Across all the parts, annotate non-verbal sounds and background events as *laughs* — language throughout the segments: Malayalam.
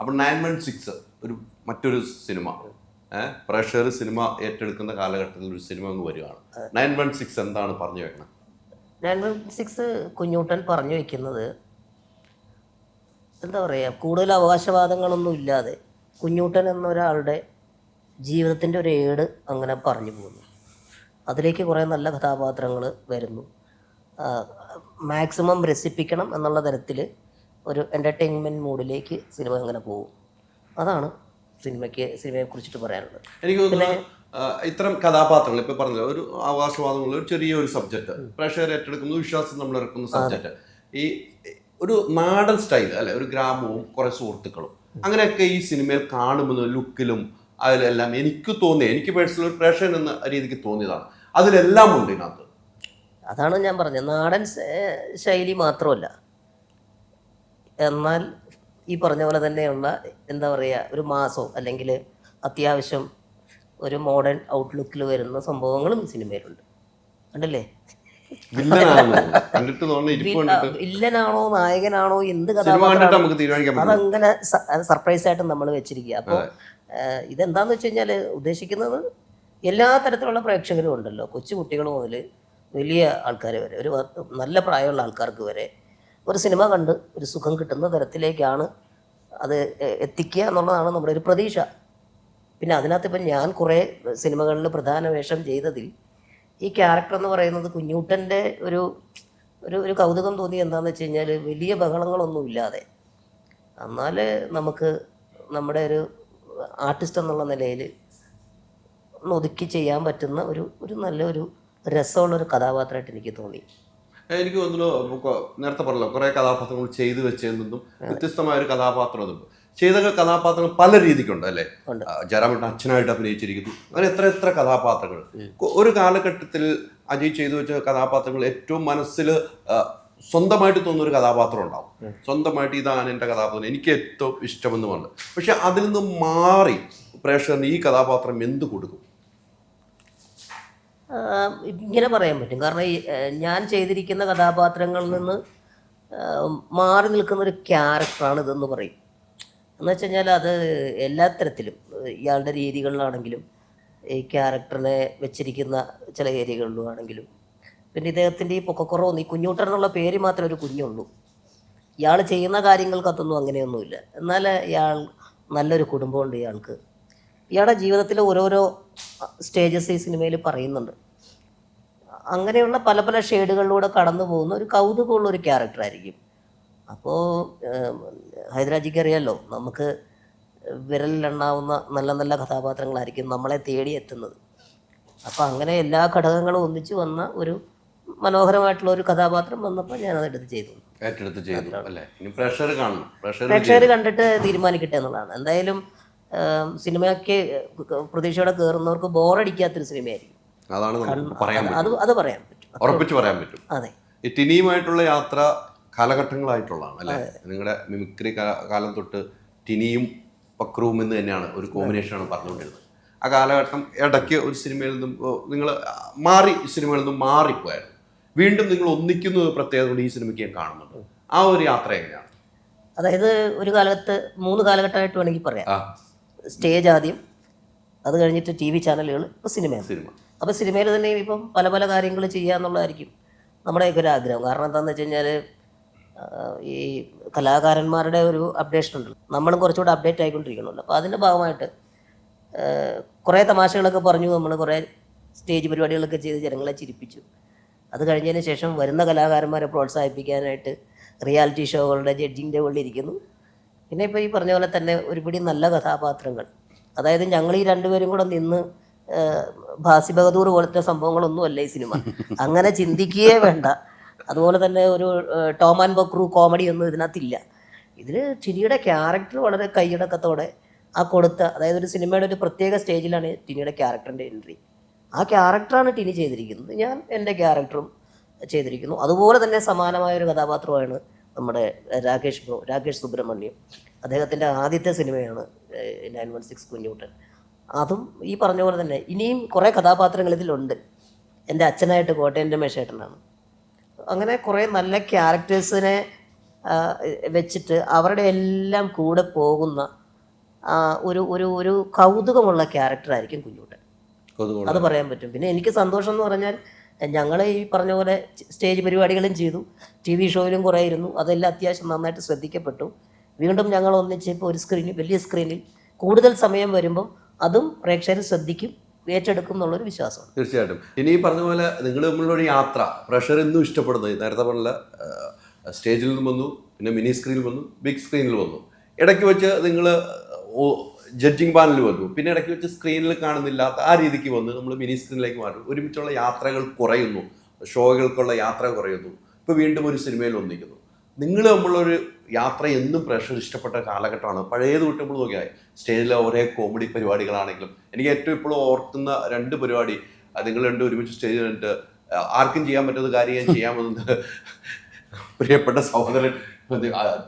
അപ്പൊ നയൻ വൺ സിക്സ് ഒരു മറ്റൊരു സിനിമ പ്രേക്ഷകർ സിനിമ ഏറ്റെടുക്കുന്ന കാലഘട്ടത്തിൽ ഒരു സിനിമ അങ്ങ് വരികയാണ്. നയൻ വൺ സിക്സ് എന്താണ് പറഞ്ഞു വെക്കണം? നയൻ വൺ സിക്സ് കുഞ്ഞൂട്ടൻ പറഞ്ഞു വെക്കുന്നത് എന്താ പറയുക കൂടുതൽ അവകാശവാദങ്ങളൊന്നും ഇല്ലാതെ കുഞ്ഞൂട്ടൻ എന്നൊരാളുടെ ജീവിതത്തിന്റെ ഒരു ഏട് അങ്ങനെ പറഞ്ഞു പോകുന്നു. അതിലേക്ക് കുറേ നല്ല കഥാപാത്രങ്ങൾ വരുന്നു. മാക്സിമം രസിപ്പിക്കണം എന്നുള്ള തരത്തിൽ ഒരു എന്റർടൈൻമെന്റ് മൂഡിലേക്ക് സിനിമ അങ്ങനെ പോകും. അതാണ് സിനിമയ്ക്ക് സിനിമയെ കുറിച്ചിട്ട് പറയാനുള്ളത്. എനിക്ക് തോന്നുന്നു ഇത്തരം കഥാപാത്രങ്ങൾ ഇപ്പൊ പറഞ്ഞല്ലോ ഒരു അവകാശവാദമുള്ള ഒരു ചെറിയ ഒരു സബ്ജക്ട് പ്രേക്ഷകർ ഏറ്റെടുക്കുന്നു വിശ്വാസം നമ്മൾ ഇറക്കുന്ന സബ്ജക്ട് ഈ ഒരു നാടൻ സ്റ്റൈൽ അല്ലെ ഒരു ഗ്രാമവും കുറെ സുഹൃത്തുക്കളും. അങ്ങനെയൊക്കെ ഈ സിനിമയിൽ കാണുമെന്ന് ലുക്കിലും അതിലെല്ലാം എനിക്ക് തോന്നിയ എനിക്ക് പേഴ്സണൽ ഒരു പ്രേക്ഷകൻ എന്ന രീതിക്ക് തോന്നിയതാണ്. അതിലെല്ലാം ഉണ്ട് ഇതിനകത്ത്. അതാണ് ഞാൻ പറഞ്ഞത്. നാടൻ ശൈലി മാത്രമല്ല. എന്നാൽ ഈ പറഞ്ഞ പോലെ തന്നെയുള്ള എന്താ പറയുക ഒരു മാസോ അല്ലെങ്കിൽ അത്യാവശ്യം ഒരു മോഡേൺ ഔട്ട്ലുക്കിൽ വരുന്ന സംഭവങ്ങളും സിനിമയിലുണ്ട്. കണ്ടല്ലേ? ഇല്ലനാണോ വില്ലനാണോ നായകനാണോ എന്ത് പറ്റും അതങ്ങനെ സർപ്രൈസ് ആയിട്ട് നമ്മൾ വെച്ചിരിക്കുക. അപ്പോൾ ഇതെന്താന്ന് വെച്ച് കഴിഞ്ഞാൽ ഉദ്ദേശിക്കുന്നത് എല്ലാ തരത്തിലുള്ള പ്രേക്ഷകരും ഉണ്ടല്ലോ. കൊച്ചു കുട്ടികൾ മുതൽ വലിയ ആൾക്കാർ വരെ ഒരു നല്ല പ്രായമുള്ള ആൾക്കാർക്ക് വരെ ഒരു സിനിമ കണ്ട് ഒരു സുഖം കിട്ടുന്ന തരത്തിലേക്കാണ് അത് എത്തിക്കുക എന്നുള്ളതാണ് നമ്മുടെ ഒരു പ്രതീക്ഷ. പിന്നെ അതിനകത്ത് ഇപ്പം ഞാൻ കുറേ സിനിമകളിൽ പ്രധാന വേഷം ചെയ്തതിൽ ഈ ക്യാരക്ടർ എന്ന് പറയുന്നത് കുഞ്ഞൂട്ടന്റെ ഒരു ഒരു ഒരു കൗതുകം തോന്നി എന്താണെന്ന് വെച്ച് കഴിഞ്ഞാൽ വലിയ ബഹളങ്ങളൊന്നും ഇല്ലാതെ. എന്നാൽ നമുക്ക് നമ്മുടെ ഒരു ആർട്ടിസ്റ്റ് എന്നുള്ള നിലയിൽ ഒതുക്കി ചെയ്യാൻ പറ്റുന്ന ഒരു ഒരു നല്ലൊരു രസമുള്ളൊരു കഥാപാത്രമായിട്ട് എനിക്ക് തോന്നി. എനിക്ക് തോന്നുന്നു നേരത്തെ പറഞ്ഞല്ലോ കുറെ കഥാപാത്രങ്ങൾ ചെയ്തു വെച്ചെന്നും വ്യത്യസ്തമായ ഒരു കഥാപാത്രം അതുണ്ട് ചെയ്ത കഥാപാത്രങ്ങൾ പല രീതിക്കുണ്ട് അല്ലേ? ജയറാമേട്ടൻ അച്ഛനായിട്ട് അഭിനയിച്ചിരിക്കുന്നു. അങ്ങനെ എത്ര എത്ര കഥാപാത്രങ്ങൾ. ഒരു കാലഘട്ടത്തിൽ അജയ് ചെയ്തു വെച്ച കഥാപാത്രങ്ങൾ ഏറ്റവും മനസ്സിൽ സ്വന്തമായിട്ട് തോന്നുന്ന ഒരു കഥാപാത്രം ഉണ്ടാവും. സ്വന്തമായിട്ട് ഇതാണ് എന്റെ കഥാപാത്രം. എനിക്ക് ഏറ്റവും ഇഷ്ടമെന്ന് പറഞ്ഞു പക്ഷെ അതിൽ നിന്ന് മാറി പ്രേക്ഷകന് ഈ കഥാപാത്രം എന്ത് കൊടുക്കും? ഇങ്ങനെ പറയാൻ പറ്റും. കാരണം ഞാൻ ചെയ്തിരിക്കുന്ന കഥാപാത്രങ്ങളിൽ നിന്ന് മാറി നിൽക്കുന്ന ഒരു ക്യാരക്ടറാണ് ഇതെന്ന് പറയും. എന്ന് വെച്ച് കഴിഞ്ഞാൽ അത് എല്ലാ തരത്തിലും ഇയാളുടെ രീതികളിലാണെങ്കിലും ഈ ക്യാരക്ടറിനെ വെച്ചിരിക്കുന്ന ചില ഏരിയകളിലും ആണെങ്കിലും പിന്നെ ഇദ്ദേഹത്തിന്റെ ഈ പൊക്കക്കുറവ് ഈ കുഞ്ഞൂട്ടൻ എന്നുള്ള പേര് മാത്രമേ ഒരു കുഞ്ഞുള്ളൂ. ഇയാൾ ചെയ്യുന്ന കാര്യങ്ങൾക്കകത്തൊന്നും അങ്ങനെയൊന്നുമില്ല. എന്നാൽ ഇയാൾ നല്ലൊരു കുടുംബമുണ്ട് ഇയാൾക്ക്. ഇയാളുടെ ജീവിതത്തിലെ ഓരോരോ സ്റ്റേജസ് ഈ സിനിമയിൽ പറയുന്നുണ്ട്. അങ്ങനെയുള്ള പല പല ഷെയ്ഡുകളിലൂടെ കടന്നു പോകുന്ന ഒരു കൗതുകമുള്ള ഒരു ക്യാരക്ടറായിരിക്കും അപ്പോൾ ഹൈദരാജിക്ക് അറിയാമല്ലോ നമുക്ക് വിരലിലെണ്ണാവുന്ന നല്ല നല്ല കഥാപാത്രങ്ങളായിരിക്കും നമ്മളെ തേടി എത്തുന്നത്. അപ്പോൾ അങ്ങനെ എല്ലാ ഘടകങ്ങളും ഒന്നിച്ച് വന്ന ഒരു മനോഹരമായിട്ടുള്ള ഒരു കഥാപാത്രം വന്നപ്പോൾ ഞാൻ അതെടുത്ത് ചെയ്തു. ഏറ്റെടുത്ത് ചെയ്തു പ്രേക്ഷകർ കാണണം. പ്രേക്ഷകർ കണ്ടിട്ട് തീരുമാനിക്കട്ടെ എന്നുള്ളതാണ്. എന്തായാലും സിനിമയ്ക്ക് പ്രതീക്ഷയോടെ കയറുന്നവർക്ക് ബോറടിക്കാത്തൊരു സിനിമയായിരിക്കും. അതാണ് നമുക്ക് പറയാൻ അത് അത് പറയാൻ പറ്റും. ഉറപ്പിച്ച് പറയാൻ പറ്റും. അതെ. ഈ ടിനിയുമായിട്ടുള്ള യാത്ര കാലഘട്ടങ്ങളായിട്ടുള്ളതാണ് അല്ലേ? നിങ്ങളുടെ മിമിക്രി കാലം തൊട്ട് ടിനിയും പക്രവും എന്ന് തന്നെയാണ് ഒരു കോമ്പിനേഷനാണ് പറഞ്ഞുകൊണ്ടിരുന്നത്. ആ കാലഘട്ടം ഇടയ്ക്ക് ഒരു സിനിമയിൽ നിന്നും നിങ്ങൾ മാറി സിനിമയിൽ നിന്നും മാറിപ്പോയായിരുന്നു. വീണ്ടും നിങ്ങൾ ഒന്നിക്കുന്ന ഒരു പ്രത്യേകത കൊണ്ട് ഈ സിനിമയ്ക്ക് ഞാൻ കാണുന്നുണ്ട്. ആ ഒരു യാത്ര എങ്ങനെയാണ്? അതായത് ഒരു കാലത്ത് മൂന്ന് കാലഘട്ടമായിട്ട് വേണമെങ്കിൽ പറയാം. സ്റ്റേജ് ആദ്യം അത് കഴിഞ്ഞിട്ട് ടി വി ചാനലുകൾ ഇപ്പോൾ സിനിമ. സിനിമ. അപ്പോൾ സിനിമയിൽ തന്നെ ഇപ്പം പല പല കാര്യങ്ങൾ ചെയ്യുക എന്നുള്ളതായിരിക്കും നമ്മുടെയൊക്കെ ഒരു ആഗ്രഹം. കാരണം എന്താണെന്ന് വെച്ച് കഴിഞ്ഞാൽ ഈ കലാകാരന്മാരുടെ ഒരു അപ്ഡേഷൻ ഉണ്ട് നമ്മളും കുറച്ചുകൂടെ അപ്ഡേറ്റ് ആയിക്കൊണ്ടിരിക്കണമല്ലോ. അപ്പോൾ അതിന്റെ ഭാഗമായിട്ട് കുറേ തമാശകളൊക്കെ പറഞ്ഞു നമ്മൾ കുറേ സ്റ്റേജ് പരിപാടികളൊക്കെ ചെയ്ത് ജനങ്ങളെ ചിരിപ്പിച്ചു. അത് കഴിഞ്ഞതിന് ശേഷം വരുന്ന കലാകാരന്മാരെ പ്രോത്സാഹിപ്പിക്കാനായിട്ട് റിയാലിറ്റി ഷോകളുടെ ജഡ്ജിന്റെ ഉള്ളിൽ ഇരിക്കുന്നു. പിന്നെ ഇപ്പോൾ ഈ പറഞ്ഞ പോലെ തന്നെ ഒരുപിടി നല്ല കഥാപാത്രങ്ങൾ. അതായത് ഞങ്ങൾ ഈ രണ്ടുപേരും കൂടെ നിന്ന് ഭാസി ബഹദൂർ പോലത്തെ സംഭവങ്ങളൊന്നുമല്ല ഈ സിനിമ. അങ്ങനെ ചിന്തിക്കുകയേ വേണ്ട. അതുപോലെ തന്നെ ഒരു ടോം ആൻഡ് ബക്രു കോമഡി ഒന്നും ഇതിനകത്തില്ല. ഇതിൽ ചിനിയുടെ ക്യാരക്ടർ വളരെ കൈയടക്കത്തോടെ ആ കൊടുത്ത അതായത് ഒരു സിനിമയുടെ ഒരു പ്രത്യേക സ്റ്റേജിലാണ് ടിനിയുടെ ക്യാരക്ടറിന്റെ എൻട്രി. ആ ക്യാരക്ടറാണ് ടിനി ചെയ്തിരിക്കുന്നത്. ഞാൻ എന്റെ ക്യാരക്ടറും ചെയ്തിരിക്കുന്നു. അതുപോലെ തന്നെ സമാനമായ ഒരു കഥാപാത്രമാണ് നമ്മുടെ രാകേഷ് ബ്രോ രാകേഷ് സുബ്രഹ്മണ്യം. അദ്ദേഹത്തിന്റെ ആദ്യത്തെ സിനിമയാണ് നയൻ വൺ സിക്സ് കുഞ്ഞൂട്ടൻ അതും ഈ പറഞ്ഞ പോലെ തന്നെ ഇനിയും കുറേ കഥാപാത്രങ്ങൾ ഇതിലുണ്ട്. എന്റെ അച്ഛനായിട്ട് കോട്ടയം രമേശേട്ടനാണ് അങ്ങനെ കുറേ നല്ല ക്യാരക്ടേഴ്സിനെ വെച്ചിട്ട് അവരുടെ എല്ലാം കൂടെ പോകുന്ന ഒരു ഒരു ഒരു കൗതുകമുള്ള ക്യാരക്ടറായിരിക്കും കുഞ്ഞുട്ടൻ കൊതുകുള്ള അത് പറയാൻ പറ്റും. പിന്നെ എനിക്ക് സന്തോഷം എന്ന് പറഞ്ഞാൽ ഞങ്ങൾ ഈ പറഞ്ഞ പോലെ സ്റ്റേജ് പരിപാടികളും ചെയ്തു. ടി വി ഷോയിലും കുറേ ഇരുന്നു അതെല്ലാം അത്യാവശ്യം നന്നായിട്ട് ശ്രദ്ധിക്കപ്പെട്ടു. വീണ്ടും ഞങ്ങൾ ഒന്നിച്ച് ഇപ്പോൾ ഒരു സ്ക്രീനിൽ വലിയ സ്ക്രീനിൽ കൂടുതൽ സമയം വരുമ്പോൾ അതും പ്രേക്ഷകർ ശ്രദ്ധിക്കും ഏറ്റെടുക്കും എന്നുള്ളൊരു വിശ്വാസം തീർച്ചയായിട്ടും. ഇനി ഈ പറഞ്ഞ പോലെ നിങ്ങൾ തമ്മിലുള്ള ഒരു യാത്ര പ്രഷർ എന്നും ഇഷ്ടപ്പെടുന്നത് നേരത്തെ പറഞ്ഞ സ്റ്റേജിൽ നിന്ന് വന്നു പിന്നെ മിനി സ്ക്രീനിൽ വന്നു ബിഗ് സ്ക്രീനിൽ വന്നു. ഇടയ്ക്ക് വെച്ച് നിങ്ങൾ ജഡ്ജിങ് പാനലിൽ വന്നു. പിന്നെ ഇടയ്ക്ക് വെച്ച് സ്ക്രീനിൽ കാണുന്നില്ലാത്ത ആ രീതിക്ക് വന്ന് നമ്മൾ മിനി സ്ക്രീനിലേക്ക് മാറും. ഒരുമിച്ചുള്ള യാത്രകൾ കുറയുന്നു. ഷോകൾക്കുള്ള യാത്ര കുറയുന്നു. ഇപ്പോൾ വീണ്ടും ഒരു സിനിമയിൽ ഒന്നിക്കുന്നു നിങ്ങൾ നമ്മളൊരു യാത്ര എന്നും പ്രേക്ഷകർ ഇഷ്ടപ്പെട്ട കാലഘട്ടമാണ്. പഴയത് തൊട്ട് നമ്മൾ നോക്കിയാൽ സ്റ്റേജിലെ ഓരോ കോമഡി പരിപാടികളാണെങ്കിലും എനിക്ക് ഏറ്റവും ഇപ്പോഴും ഓർക്കുന്ന രണ്ട് പരിപാടി. നിങ്ങൾ രണ്ടും ഒരുമിച്ച് സ്റ്റേജിൽ കണ്ടിട്ട് ആർക്കും ചെയ്യാൻ പറ്റുന്ന കാര്യം ഞാൻ ചെയ്യാമെന്ന് പ്രിയപ്പെട്ട സഹോദരൻ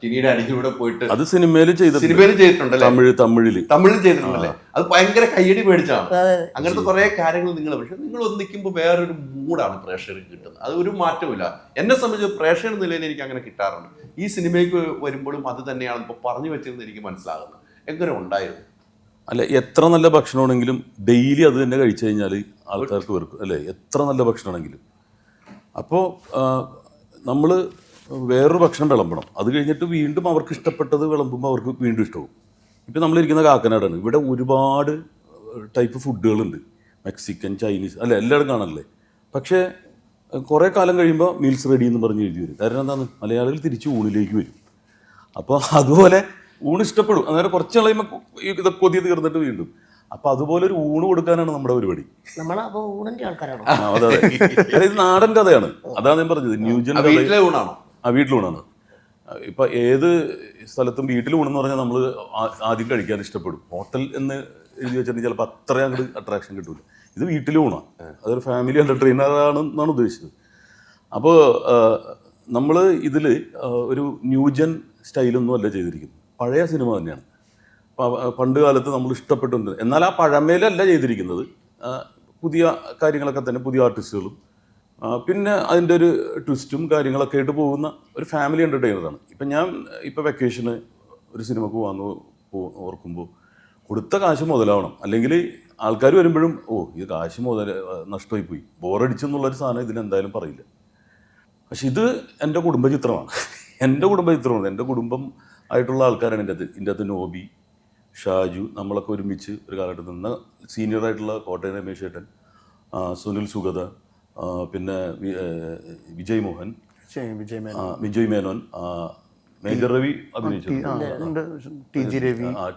ടിനിയുടെ അടിയിലൂടെ പോയിട്ട് അത് സിനിമയിൽ ചെയ്തിട്ടുണ്ട്. സിനിമയിൽ ചെയ്തിട്ടുണ്ടല്ലേ? തമിഴ് തമിഴിൽ. തമിഴിൽ ചെയ്തിട്ടുണ്ടല്ലേ? അത് ഭയങ്കര കയ്യടി മേടിച്ചാണ് അങ്ങനത്തെ കുറെ കാര്യങ്ങൾ നിങ്ങൾ പക്ഷെ നിങ്ങൾ ഒന്നിക്കുമ്പോൾ വേറൊരു മൂഡാണ് പ്രേക്ഷകർക്ക് കിട്ടുന്നത്. അത് ഒരു മാറ്റമില്ല എന്നെ സംബന്ധിച്ച് പ്രേക്ഷകർ നിലയിൽ എനിക്ക് അങ്ങനെ കിട്ടാറുണ്ട്. ഈ സിനിമയ്ക്ക് വരുമ്പോഴും അത് തന്നെയാണ് ഇപ്പോൾ പറഞ്ഞു വെച്ചിരുന്നത് എനിക്ക് മനസ്സിലാകുന്നത്. എങ്ങനെ ഉണ്ടായിരുന്നു? അല്ല എത്ര നല്ല ഭക്ഷണമാണെങ്കിലും ഡെയിലി അത് തന്നെ കഴിച്ചു കഴിഞ്ഞാൽ ആൾക്കാർക്ക് വെറുക്കും അല്ലേ? എത്ര നല്ല ഭക്ഷണമാണെങ്കിലും. അപ്പോൾ നമ്മൾ വേറൊരു ഭക്ഷണം വിളമ്പണം. അത് കഴിഞ്ഞിട്ട് വീണ്ടും അവർക്ക് ഇഷ്ടപ്പെട്ടത് വിളമ്പുമ്പോൾ അവർക്ക് വീണ്ടും ഇഷ്ടവും. ഇപ്പം നമ്മളിരിക്കുന്ന കാക്കനാടാണ്. ഇവിടെ ഒരുപാട് ടൈപ്പ് ഫുഡുകളുണ്ട് മെക്സിക്കൻ ചൈനീസ് അല്ല എല്ലാവരും കാണല്ലേ പക്ഷേ കുറേ കാലം കഴിയുമ്പോൾ മീൽസ് റെഡി എന്ന് പറഞ്ഞ് എഴുതി വരും. കാരണം എന്താണ്? മലയാളികൾ തിരിച്ച് ഊണിലേക്ക് വരും. അപ്പോൾ അതുപോലെ ഊണ് ഇഷ്ടപ്പെടും. അന്നേരം കുറച്ച് കളയുമ്പോൾ ഇത് കൊതി തീർന്നിട്ട് വീണ്ടും. അപ്പൊ അതുപോലെ ഒരു ഊണ് കൊടുക്കാനാണ് നമ്മുടെ പരിപാടി. നമ്മൾ അപ്പോൾ ഊണിന്റെ ആൾക്കാരാണോ? അതെ അതെ. അതായത് ഇത് നാടൻ കഥയാണ്. അതാണ് ഞാൻ പറഞ്ഞത്. ന്യൂജൻ ആ വീട്ടിൽ ഊണാണ്. ഇപ്പം ഏത് സ്ഥലത്തും വീട്ടിൽ ഊണെന്ന് പറഞ്ഞാൽ നമ്മൾ ആദ്യം കഴിക്കാൻ ഇഷ്ടപ്പെടും. ഹോട്ടൽ എന്ന് എഴുതി വെച്ചിട്ടുണ്ടെങ്കിൽ ചിലപ്പോൾ അത്ര അങ്ങോട്ട് അട്രാക്ഷൻ കിട്ടൂല. ഇത് വീട്ടിൽ ഊണാണ് അതൊരു ഫാമിലി എന്റർടൈനറാണ് എന്നാണ് ഉദ്ദേശിച്ചത് അപ്പോൾ നമ്മൾ ഇതിൽ ഒരു ന്യൂജൻ സ്റ്റൈലൊന്നും അല്ല ചെയ്തിരിക്കുന്നത്. പഴയ സിനിമ തന്നെയാണ്. പണ്ട് കാലത്ത് നമ്മൾ ഇഷ്ടപ്പെട്ടുണ്ട് എന്നാൽ ആ പഴമയിലല്ല ചെയ്തിരിക്കുന്നത്. പുതിയ കാര്യങ്ങളൊക്കെ തന്നെ പുതിയ ആർട്ടിസ്റ്റുകളും പിന്നെ അതിന്റെ ഒരു ട്വിസ്റ്റും കാര്യങ്ങളൊക്കെ ആയിട്ട് പോകുന്ന ഒരു ഫാമിലി എന്റർടൈനറാണ് ഇപ്പം ഞാൻ ഇപ്പോൾ വെക്കേഷന് ഒരു സിനിമക്ക് പോകാമെന്ന് ഓർക്കുമ്പോൾ കൊടുത്ത കാശ് മുതലാവണം. അല്ലെങ്കിൽ ആൾക്കാർ വരുമ്പോഴും ഓ ഇത് കാശ് മുതൽ നഷ്ടമായി പോയി ബോറടിച്ചെന്നുള്ളൊരു സാധനം ഇതിനെന്തായാലും പറയില്ല. പക്ഷെ ഇത് എന്റെ കുടുംബ ചിത്രമാണ് *laughs* എന്റെ കുടുംബ ചിത്രമാണ് എന്റെ കുടുംബം ആയിട്ടുള്ള ആൾക്കാരാണ് എന്റെ അത് എന്റെ അത് നോബി ഷാജു നമ്മളൊക്കെ ഒരുമിച്ച് ഒരു കാലഘട്ടത്തിൽ നിന്ന് സീനിയർ ആയിട്ടുള്ള കോട്ടയം രമേശ് ഏട്ടൻ സുനിൽ സുഗത പിന്നെ വിജയ് മോഹൻ വിജയ് മേനോൻ മേജർ രവി അഭിനയിച്ചു.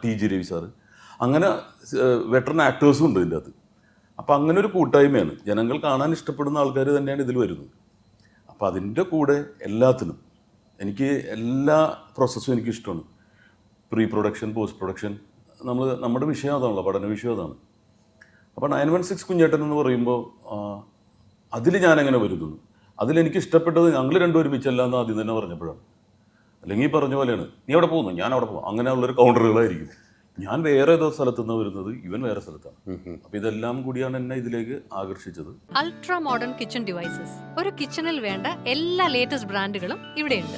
T G Ravi. സാറ്. അങ്ങനെ വെറ്ററൻ ആക്ടേഴ്സും ഉണ്ട് ഇതിന്റെ അകത്ത്. അപ്പം അങ്ങനെ ഒരു കൂട്ടായ്മയാണ്. ജനങ്ങൾ കാണാൻ ഇഷ്ടപ്പെടുന്ന ആൾക്കാർ തന്നെയാണ് ഇതിൽ വരുന്നത്. അപ്പം അതിന്റെ കൂടെ എല്ലാത്തിനും എനിക്ക് എല്ലാ പ്രോസസ്സും എനിക്ക് ഇഷ്ടമാണ്. പ്രീ പ്രൊഡക്ഷൻ പോസ്റ്റ് പ്രൊഡക്ഷൻ നമ്മൾ നമ്മുടെ വിഷയം അതാണല്ലോ പഠന വിഷയം അതാണ്. അപ്പോൾ നയൻ വൺ സിക്സ് കുഞ്ഞേട്ടൻ എന്ന് പറയുമ്പോൾ അതിൽ ഞാൻ എങ്ങനെ വരുന്നു അതിലെനിക്ക് ഇഷ്ടപ്പെട്ടത് ഞങ്ങൾ രണ്ടും ഒരുമിച്ചല്ല എന്ന് ആദ്യം തന്നെ പറഞ്ഞപ്പോഴാണ്. അല്ലെങ്കിൽ ഈ പറഞ്ഞ പോലെയാണ്. നീ അവിടെ പോകുന്നു? ഞാൻ അവിടെ പോകും. അങ്ങനെയുള്ളൊരു കൗണ്ടറുകളായിരിക്കും ഞാൻ വേറെ ഏതോ സ്ഥലത്തു നിന്ന് വരുന്നത് ഇവൻ വേറെ സ്ഥലത്താണ്. അപ്പൊ ഇതെല്ലാം കൂടിയാണ് എന്നെ ഇതിലേക്ക് ആകർഷിച്ചത്. അൾട്രാ മോഡേൺ കിച്ചൺ ഡിവൈസസ് ഒരു കിച്ചണിൽ വേണ്ട എല്ലാ ലേറ്റസ്റ്റ് ബ്രാൻഡുകളും ഇവിടെയുണ്ട്.